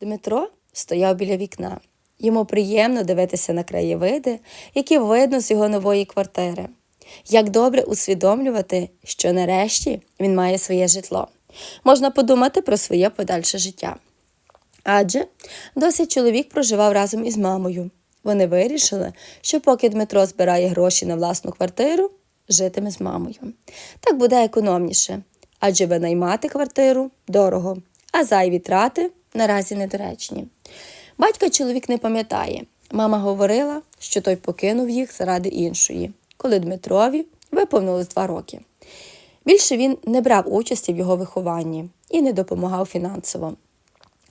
Дмитро стояв біля вікна. Йому приємно дивитися на краєвиди, які видно з його нової квартири. Як добре усвідомлювати, що нарешті він має своє житло. Можна подумати про своє подальше життя. Адже досі чоловік проживав разом із мамою. Вони вирішили, що поки Дмитро збирає гроші на власну квартиру, житиме з мамою. Так буде економніше, адже винаймати квартиру дорого, а зайві трати наразі недоречні. Батька чоловік не пам'ятає. Мама говорила, що той покинув їх заради іншої, коли Дмитрові виповнилось два роки. Більше він не брав участі в його вихованні і не допомагав фінансово.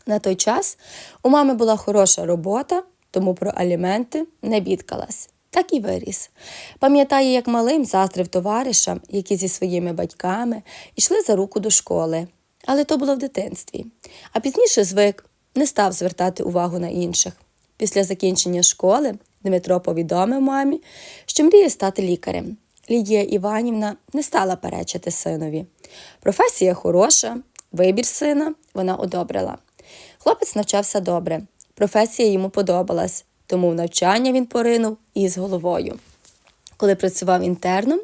На той час у мами була хороша робота, тому про аліменти не бідкалась. Так і виріс. Пам'ятає, як малим заздрив товаришам, які зі своїми батьками йшли за руку до школи. Але то було в дитинстві. А пізніше звик не став звертати увагу на інших. Після закінчення школи Дмитро повідомив мамі, що мріє стати лікарем. Лідія Іванівна не стала перечити синові. Професія хороша, вибір сина вона одобрила. Хлопець навчався добре, професія йому подобалась, тому в навчання він поринув із головою. Коли працював інтерном,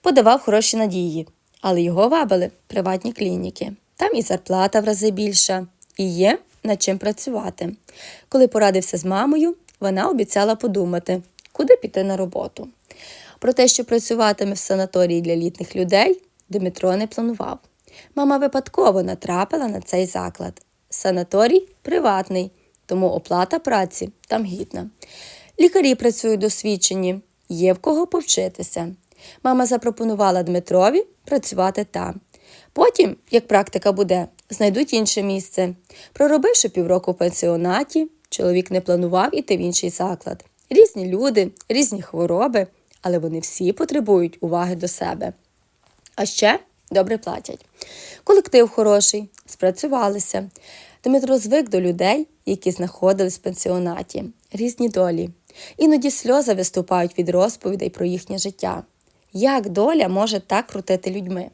подавав хороші надії, але його вабили приватні клініки. Там і зарплата в рази більша, і є над чим працювати. Коли порадився з мамою, вона обіцяла подумати, куди піти на роботу. Про те, що працюватиме в санаторії для літніх людей, Дмитро не планував. Мама випадково натрапила на цей заклад. Санаторій приватний, тому оплата праці там гідна. Лікарі працюють досвідчені, є в кого повчитися. Мама запропонувала Дмитрові працювати там. Потім, як практика буде, знайдуть інше місце. Проробивши півроку в пансіонаті, чоловік не планував іти в інший заклад. Різні люди, різні хвороби, але вони всі потребують уваги до себе. А ще добре платять. Колектив хороший, спрацювалися. Дмитро звик до людей, які знаходились в пансіонаті, різні долі. Іноді сльози виступають від розповідей про їхнє життя. Як доля може так крутити людьми?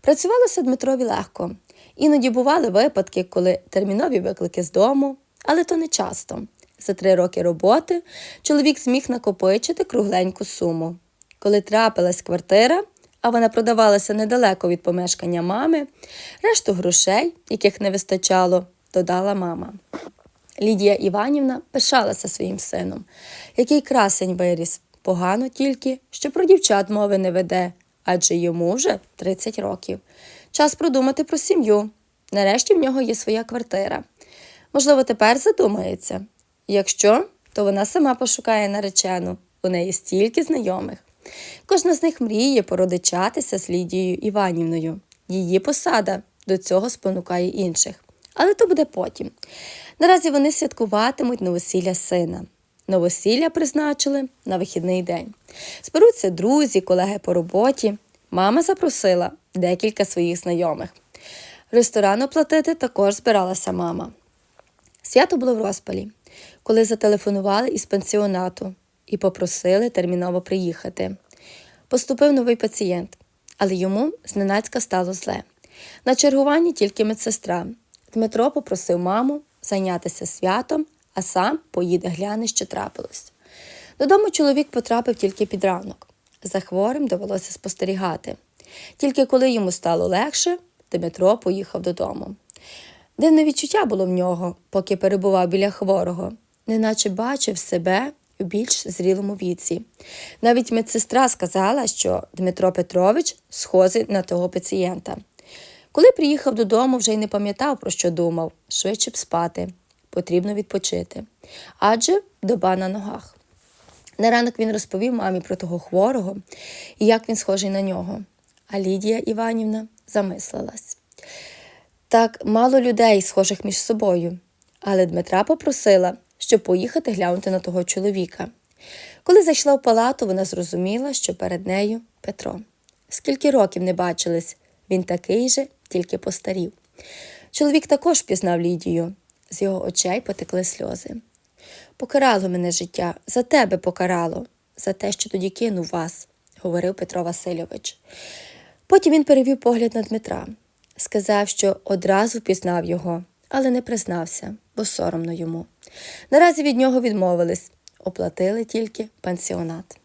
Працювалося Дмитрові легко. Іноді бували випадки, коли термінові виклики з дому, але то не часто. За три роки роботи чоловік зміг накопичити кругленьку суму. Коли трапилась квартира, а вона продавалася недалеко від помешкання мами, решту грошей, яких не вистачало, додала мама. Лідія Іванівна пишалася своїм сином, який красень виріс. Погано тільки, що про дівчат мови не веде, адже йому вже 30 років. Час продумати про сім'ю. Нарешті в нього є своя квартира. Можливо, тепер задумається. Якщо, то вона сама пошукає наречену. У неї стільки знайомих. Кожна з них мріє породичатися з Лідією Іванівною. Її посада до цього спонукає інших. Але то буде потім. Наразі вони святкуватимуть новосілля сина. Новосілля призначили на вихідний день. Зберуться друзі, колеги по роботі. Мама запросила декілька своїх знайомих. Ресторан оплатити також збиралася мама. Свято було в розпалі, коли зателефонували із пансіонату і попросили терміново приїхати. Поступив новий пацієнт, але йому зненацька стало зле. На чергуванні тільки медсестра. Дмитро попросив маму зайнятися святом, а сам поїде гляне, що трапилось. Додому чоловік потрапив тільки під ранок. За хворим довелося спостерігати. Тільки коли йому стало легше, Дмитро поїхав додому. Дивне відчуття було в нього, поки перебував біля хворого, неначе бачив себе у більш зрілому віці. Навіть медсестра сказала, що Дмитро Петрович схожий на того пацієнта. Коли приїхав додому, вже й не пам'ятав, про що думав, швидше б спати. Потрібно відпочити. Адже доба на ногах. На ранок він розповів мамі про того хворого і як він схожий на нього. А Лідія Іванівна замислилась. Так мало людей, схожих між собою, але Дмитра попросила, щоб поїхати глянути на того чоловіка. Коли зайшла в палату, вона зрозуміла, що перед нею Петро. Скільки років не бачились, він такий же, тільки постарів. Чоловік також пізнав Лідію, з його очей потекли сльози. Покарало мене життя, за тебе покарало, за те, що тоді кинув вас, говорив Петро Васильович. Потім він перевів погляд на Дмитра, сказав, що одразу впізнав його, але не признався, бо соромно йому. Наразі від нього відмовились, оплатили тільки пансіонат.